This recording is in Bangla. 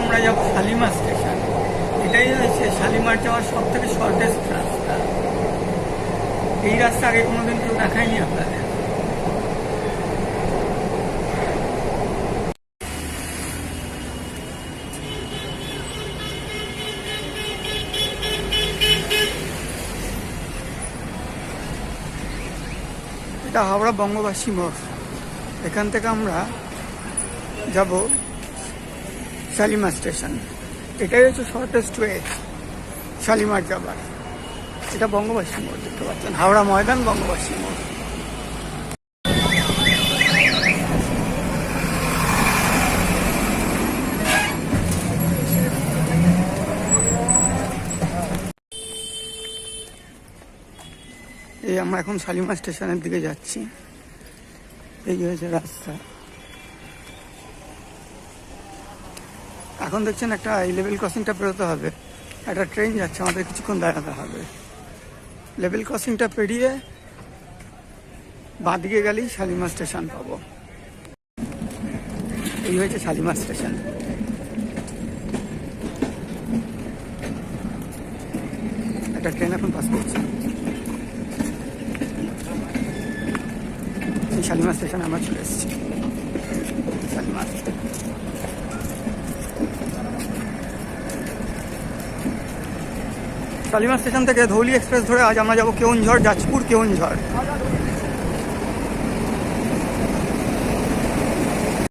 আমরা যাব শালিমার স্টেশন। এটাই হচ্ছে শালিমার যাওয়ার সব থেকে শর্টেস্ট রাস্তা। এই রাস্তা আগে কোনোদিন কেউ দেখায়নি আপনাদের? এটা হাওড়া বঙ্গবাসী মোড়। এখান থেকে আমরা যাব শালিমার স্টেশন। এটাই হচ্ছে শর্টেস্ট ওয়ে শালিমার যাবার। এটা বঙ্গবাসী মোড় দেখতে পাচ্ছেন? হাওড়া ময়দান বঙ্গবাসী মোড় এই আমরা এখন শালিমার স্টেশনের দিকে যাচ্ছি। এই হয়েছে রাস্তা। এখন দেখছেন একটা লেভেল ক্রসিংটা পেরোতে হবে। একটা ট্রেন যাচ্ছে, আমাদের কিছুক্ষণ দাঁড়াতে হবে। লেভেল ক্রসিংটা পেরিয়ে বাঁদিকে গেলেই শালিমার স্টেশন পাবো। এই হয়েছে শালিমার স্টেশন একটা ট্রেন এখন পাস করছে। এই শালিমার স্টেশনে আমরা চলে এসেছি শালিমার শালিমার স্টেশন থেকে ধৌলি এক্সপ্রেস ধরে আজ আমরা যাব কেউনঝড় যাজপুর কেউনঝড়।